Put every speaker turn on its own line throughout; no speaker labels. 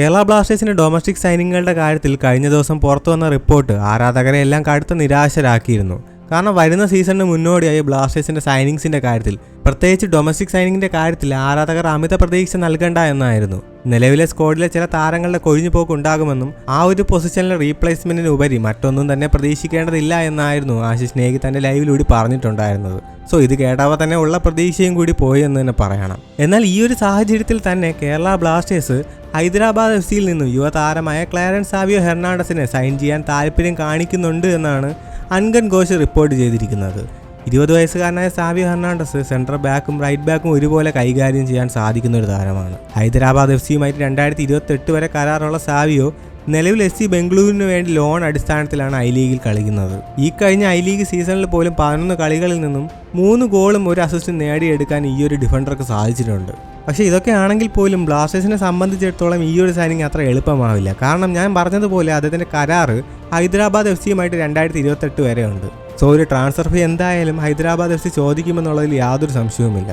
കേരള ബ്ലാസ്റ്റേഴ്സിന്റെ ഡൊമസ്റ്റിക് സൈനിങ്ങുകളുടെ കാര്യത്തിൽ കഴിഞ്ഞ ദിവസം പുറത്തു വന്ന റിപ്പോർട്ട് ആരാധകരെ എല്ലാം കടുത്ത നിരാശരാക്കിയിരുന്നു. കാരണം വരുന്ന സീസണിന് മുന്നോടിയായി ബ്ലാസ്റ്റേഴ്സിന്റെ സൈനിങ്സിന്റെ കാര്യത്തിൽ പ്രത്യേകിച്ച് ഡൊമസ്റ്റിക് സൈനിങ്ങിന്റെ കാര്യത്തിൽ ആരാധകർ അമിത പ്രതീക്ഷ നൽകേണ്ട എന്നായിരുന്നു. നിലവിലെ സ്ക്വാഡിലെ ചില താരങ്ങളുടെ കൊഴിഞ്ഞുപോക്ക് ഉണ്ടാകുമെന്നും ആ ഒരു പൊസിഷനിലെ റീപ്ലേസ്മെന്റിന് ഉപരി മറ്റൊന്നും തന്നെ പ്രതീക്ഷിക്കേണ്ടതില്ല എന്നായിരുന്നു ആശിഷ് നേഗി തന്റെ ലൈവിലൂടെ പറഞ്ഞിട്ടുണ്ടായിരുന്നത്. സോ ഇത് കേട്ടാവ തന്നെ ഉള്ള പ്രതീക്ഷയും കൂടി പോയി എന്ന് തന്നെ പറയണം. എന്നാൽ ഈ ഒരു സാഹചര്യത്തിൽ തന്നെ കേരള ബ്ലാസ്റ്റേഴ്സ് ഹൈദരാബാദ് എഫ് സിയിൽ നിന്നും യുവതാരമായ ക്ലാരൻസ് സാവിയോ ഹെർണാണ്ടസിനെ സൈൻ ചെയ്യാൻ താല്പര്യം കാണിക്കുന്നുണ്ട് എന്നാണ് അൻഗൻ ഘോഷ് റിപ്പോർട്ട് ചെയ്തിരിക്കുന്നത്. ഇരുപത് വയസ്സുകാരനായ സാവിയോ ഹെർണാണ്ടസ് സെൻട്രൽ ബാക്കും റൈറ്റ് ബാക്കും ഒരുപോലെ കൈകാര്യം ചെയ്യാൻ സാധിക്കുന്ന ഒരു താരമാണ്. ഹൈദരാബാദ് എഫ് സിയുമായിട്ട് രണ്ടായിരത്തി ഇരുപത്തെട്ട് വരെ കരാറുള്ള സാവിയോ നിലവിൽ എസ് സി ബംഗളൂരുവിന് വേണ്ടി ലോൺ അടിസ്ഥാനത്തിലാണ് ഐ ലീഗിൽ കളിക്കുന്നത്. ഈ കഴിഞ്ഞ ഐ ലീഗ് സീസണിൽ പോലും പതിനൊന്ന് കളികളിൽ നിന്നും മൂന്ന് ഗോളും ഒരു അസിസ്റ്റും നേടിയെടുക്കാൻ ഈ ഒരു ഡിഫൻഡർക്ക് സാധിച്ചിട്ടുണ്ട്. പക്ഷേ ഇതൊക്കെ ആണെങ്കിൽ പോലും ബ്ലാസ്റ്റേഴ്സിനെ സംബന്ധിച്ചിടത്തോളം ഈ ഒരു സൈനിങ് അത്ര എളുപ്പമാവില്ല. കാരണം ഞാൻ പറഞ്ഞതുപോലെ അദ്ദേഹത്തിന്റെ കരാറ് ഹൈദരാബാദ് എഫ് സിയുമായിട്ട് രണ്ടായിരത്തി ഇരുപത്തെട്ട് വരെ ഉണ്ട് സോ ഒരു ട്രാൻസ്ഫർ ഫീ എന്തായാലും ഹൈദരാബാദ് എഫ് സി ചോദിക്കുമെന്നുള്ളതിൽ യാതൊരു സംശയവുമില്ല.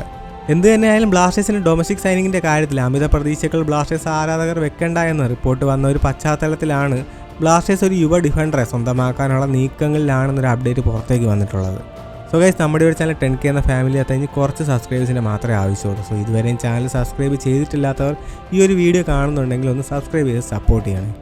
എന്ത് തന്നെയായാലും ബ്ലാസ്റ്റേഴ്സിന് ഡൊമസ്റ്റിക് സൈനിങ്ങിന്റെ കാര്യത്തിൽ അമിത പ്രതീക്ഷകൾ ബ്ലാസ്റ്റേഴ്സ് ആരാധകർ വെക്കണ്ട എന്ന റിപ്പോർട്ട് വന്ന ഒരു പശ്ചാത്തലത്തിലാണ് ബ്ലാസ്റ്റേഴ്സ് ഒരു യുവ ഡിഫൻഡറെ സ്വന്തമാക്കാനുള്ള നീക്കങ്ങളിലാണെന്നൊരു അപ്ഡേറ്റ് പുറത്തേക്ക് വന്നിട്ടുള്ളത്. സോ ഗൈസ് നമ്മുടെ ഒരു ചാനൽ ടെൻ കെ എന്ന ഫാമിലി കഴിഞ്ഞ് കുറച്ച് സബ്സ്ക്രൈബേഴ്സിനെ മാത്രമേ ആവശ്യമുള്ളൂ. സോ ഇതുവരെയും ചാനൽ സബ്സ്ക്രൈബ് ചെയ്തിട്ടില്ലാത്തവർ ഈ ഒരു വീഡിയോ കാണുന്നുണ്ടെങ്കിൽ ഒന്ന് സബ്സ്ക്രൈബ് ചെയ്ത് സപ്പോർട്ട് ചെയ്യണേ.